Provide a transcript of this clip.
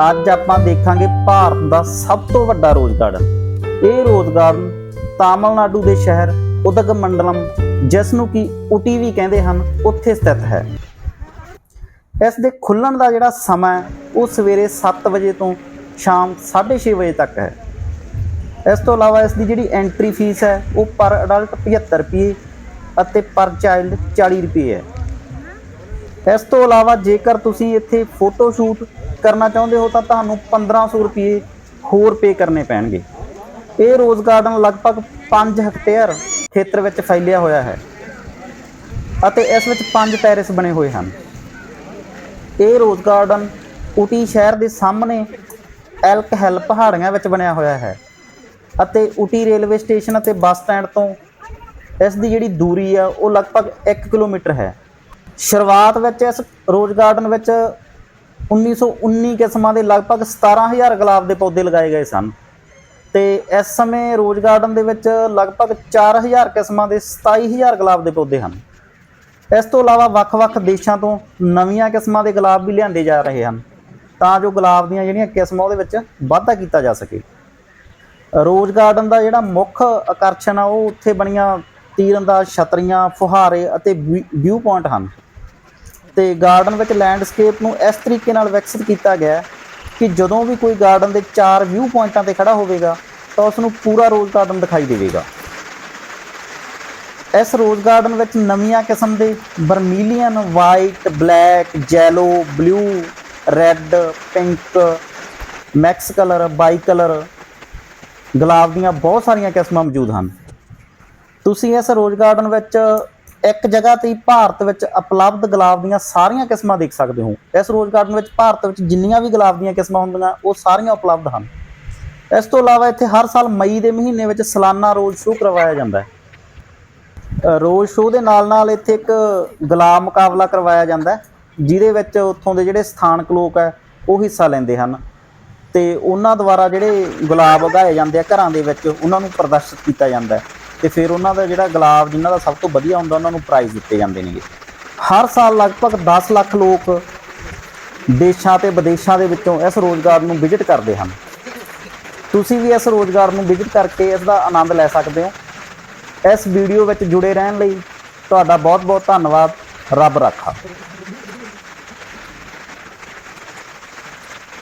ਅੱਜ ਆਪਾਂ ਦੇਖਾਂਗੇ ਭਾਰਤ ਦਾ ਸਭ ਤੋਂ ਵੱਡਾ ਰੋਜ਼ ਗਾਰਡਨ ਇਹ ਰੋਜ਼ ਗਾਰਡਨ ਤਾਮਿਲਨਾਡੂ ਦੇ ਸ਼ਹਿਰ ਉਦਗ ਮੰਡਲਮ ਜਿਸ ਨੂੰ ਕਿ ਉਟੀ ਵੀ ਕਹਿੰਦੇ ਹਨ ਉੱਥੇ ਸਥਿਤ ਹੈ। ਇਸ ਦੇ ਖੁੱਲਣ ਦਾ ਜਿਹੜਾ ਸਮਾਂ ਹੈ, ਉਹ ਸਵੇਰੇ 7 ਵਜੇ ਤੋਂ ਸ਼ਾਮ 6:30 ਵਜੇ ਤੱਕ ਹੈ। ਇਸ ਤੋਂ ਇਲਾਵਾ ਇਸ ਦੀ ਜਿਹੜੀ ਐਂਟਰੀ ਫੀਸ ਹੈ ਉਹ ਪਰ ਅਡਲਟ 75 ਰੁਪਏ ਅਤੇ ਪਰ ਚਾਈਲਡ 40 ਰੁਪਏ ਹੈ। ਇਸ ਤੋਂ ਇਲਾਵਾ ਜੇਕਰ ਤੁਸੀਂ ਇੱਥੇ ਫੋਟੋ ਸ਼ੂਟ ਕਰਨਾ ਚਾਹੁੰਦੇ ਹੋ ਤਾਂ ਤੁਹਾਨੂੰ 1500 ਰੁਪਏ ਹੋਰ ਪੇ ਕਰਨੇ ਪੈਣਗੇ। ਇਹ ਰੋਜ਼ ਗਾਰਡਨ ਲਗਭਗ 5 ਹੈਕਟੇਅਰ ਖੇਤਰ ਵਿੱਚ ਫੈਲਿਆ ਹੋਇਆ ਹੈ ਅਤੇ ਇਸ ਵਿੱਚ 5 ਟੈਰੇਸ ਬਣੇ ਹੋਏ ਹਨ। ਇਹ ਰੋਜ਼ ਗਾਰਡਨ ਉਟੀ ਸ਼ਹਿਰ ਦੇ ਸਾਹਮਣੇ ਐਲਕ ਹਿੱਲ ਪਹਾੜੀਆਂ ਵਿੱਚ ਬਣਿਆ ਹੋਇਆ ਹੈ ਅਤੇ ਉਟੀ ਰੇਲਵੇ ਸਟੇਸ਼ਨ ਅਤੇ ਬੱਸ ਸਟੈਂਡ ਤੋਂ ਇਸ ਦੀ ਜਿਹੜੀ ਦੂਰੀ ਆ ਉਹ ਲਗਭਗ 1 ਕਿਲੋਮੀਟਰ ਹੈ। ਸ਼ੁਰੂਆਤ ਵਿੱਚ ਇਸ ਰੋਜ਼ ਗਾਰਡਨ ਵਿੱਚ 1919 ਕਿਸਮਾਂ ਦੇ ਲਗਭਗ 17000 ਗੁਲਾਬ ਦੇ ਪੌਦੇ ਲਗਾਏ ਗਏ ਸਨ। ਤੇ ਇਸ ਸਮੇਂ ਰੋਜ਼ ਗਾਰਡਨ ਦੇ ਵਿੱਚ ਲਗਭਗ 4000 ਕਿਸਮਾਂ ਦੇ 27000 ਗੁਲਾਬ ਦੇ ਪੌਦੇ ਹਨ। ਇਸ ਤੋਂ ਇਲਾਵਾ ਵੱਖ-ਵੱਖ ਦੇਸ਼ਾਂ ਤੋਂ ਨਵੀਆਂ ਕਿਸਮਾਂ ਦੇ ਗੁਲਾਬ ਵੀ ਲਿਆਂਦੇ ਜਾ ਰਹੇ ਹਨ। ਤਾਂ ਜੋ ਗੁਲਾਬ ਦੀਆਂ ਜਿਹੜੀਆਂ ਕਿਸਮਾਂ ਉਹਦੇ ਵਿੱਚ ਵਾਧਾ ਕੀਤਾ ਜਾ ਸਕੇ। ਰੋਜ਼ ਗਾਰਡਨ ਦਾ ਜਿਹੜਾ ਮੁੱਖ ਆਕਰਸ਼ਣ ਆ, ਉਹ ਉੱਥੇ ਬਣੀਆਂ ਤੀਰੰਦਾਜ਼ ਛਤਰੀਆਂ, ਫੁਹਾਰੇ ਅਤੇ ਵਿਊ ਪੁਆਇੰਟ ਹਨ। ਤੇ ਗਾਰਡਨ ਵਿੱਚ ਲੈਂਡਸਕੇਪ ਨੂੰ ਇਸ ਤਰੀਕੇ ਨਾਲ ਵਿਕਸਿਤ ਕੀਤਾ ਗਿਆ ਕਿ ਜਦੋਂ ਵੀ ਕੋਈ ਗਾਰਡਨ ਦੇ ਚਾਰ ਵਿਊ ਪੁਆਇੰਟਾਂ ਤੇ ਖੜਾ ਹੋਵੇਗਾ, ਤਾਂ ਉਸ ਨੂੰ ਪੂਰਾ ਰੋਜ਼ ਗਾਰਡਨ ਦਿਖਾਈ ਦੇਵੇਗਾ। ਇਸ ਰੋਜ਼ ਗਾਰਡਨ ਵਿੱਚ ਨਵੀਆਂ ਕਿਸਮ ਦੇ ਬਰਮੀਲੀਅਨ white black yellow blue red pink max colour bi colour ਗੁਲਾਬ ਦੀਆਂ ਬਹੁਤ ਸਾਰੀਆਂ ਕਿਸਮਾਂ ਮੌਜੂਦ ਹਨ। ਤੁਸੀਂ ਇਸ ਰੋਜ਼ ਗਾਰਡਨ ਵਿੱਚ ਇੱਕ ਜਗ੍ਹਾ ਤੇ ਹੀ ਭਾਰਤ ਵਿੱਚ ਉਪਲਬਧ ਗੁਲਾਬ ਦੀਆਂ ਸਾਰੀਆਂ ਕਿਸਮਾਂ ਦੇਖ ਸਕਦੇ ਹੋ। ਇਸ ਰੋਜ਼ ਗਾਰਡਨ ਵਿੱਚ ਭਾਰਤ ਵਿੱਚ ਜਿੰਨੀਆਂ ਵੀ ਗੁਲਾਬ ਦੀਆਂ ਕਿਸਮਾਂ ਹੁੰਦੀਆਂ, ਉਹ ਸਾਰੀਆਂ ਉਪਲਬਧ ਹਨ। ਇਸ ਤੋਂ ਇਲਾਵਾ ਇੱਥੇ ਹਰ ਸਾਲ ਮਈ ਦੇ ਮਹੀਨੇ ਵਿੱਚ ਸਾਲਾਨਾ ਰੋਜ਼ ਸ਼ੋਅ ਕਰਵਾਇਆ ਜਾਂਦਾ ਹੈ। ਰੋਜ਼ ਸ਼ੋਅ ਦੇ ਨਾਲ ਨਾਲ ਇੱਥੇ ਇੱਕ ਗੁਲਾਬ ਮੁਕਾਬਲਾ ਕਰਵਾਇਆ ਜਾਂਦਾ ਹੈ, ਜਿਹਦੇ ਵਿੱਚ ਉੱਥੋਂ ਦੇ ਜਿਹੜੇ ਸਥਾਨਕ ਲੋਕ ਹੈ, ਉਹ ਹਿੱਸਾ ਲੈਂਦੇ ਹਨ। ਤੇ ਉਹਨਾਂ ਦੁਆਰਾ ਜਿਹੜੇ ਗੁਲਾਬ ਉਗਾਏ ਜਾਂਦੇ ਆ ਘਰਾਂ ਦੇ ਵਿੱਚ, ਉਹਨਾਂ ਨੂੰ ਪ੍ਰਦਰਸ਼ਿਤ ਕੀਤਾ ਜਾਂਦਾ ਹੈ। ਤੇ ਫਿਰ ਉਹਨਾਂ ਦਾ ਜਿਹੜਾ ਗੁਲਾਬ ਜਿਨ੍ਹਾਂ ਦਾ ਸਭ ਤੋਂ ਵਧੀਆ ਹੁੰਦਾ, ਉਹਨਾਂ ਨੂੰ ਪ੍ਰਾਈਜ਼ ਦਿੱਤੇ ਜਾਂਦੇ ਨੇਗੇ। ਹਰ ਸਾਲ ਲਗਭਗ 10 ਲੱਖ ਲੋਕ ਦੇਸ਼ਾਂ ਤੇ ਵਿਦੇਸ਼ਾਂ ਦੇ ਵਿੱਚੋਂ ਇਸ ਰੋਜ਼ਗਾਰ ਨੂੰ ਵਿਜ਼ਿਟ ਕਰਦੇ ਹਨ। ਤੁਸੀਂ ਵੀ ਇਸ ਰੋਜ਼ਗਾਰ ਨੂੰ ਵਿਜ਼ਿਟ ਕਰਕੇ ਇਸ ਦਾ ਆਨੰਦ ਲੈ ਸਕਦੇ ਹੋ। ਇਸ ਵੀਡੀਓ ਵਿੱਚ ਜੁੜੇ ਰਹਿਣ ਲਈ ਤੁਹਾਡਾ ਬਹੁਤ ਬਹੁਤ ਧੰਨਵਾਦ। ਰੱਬ ਰਾਖਾ।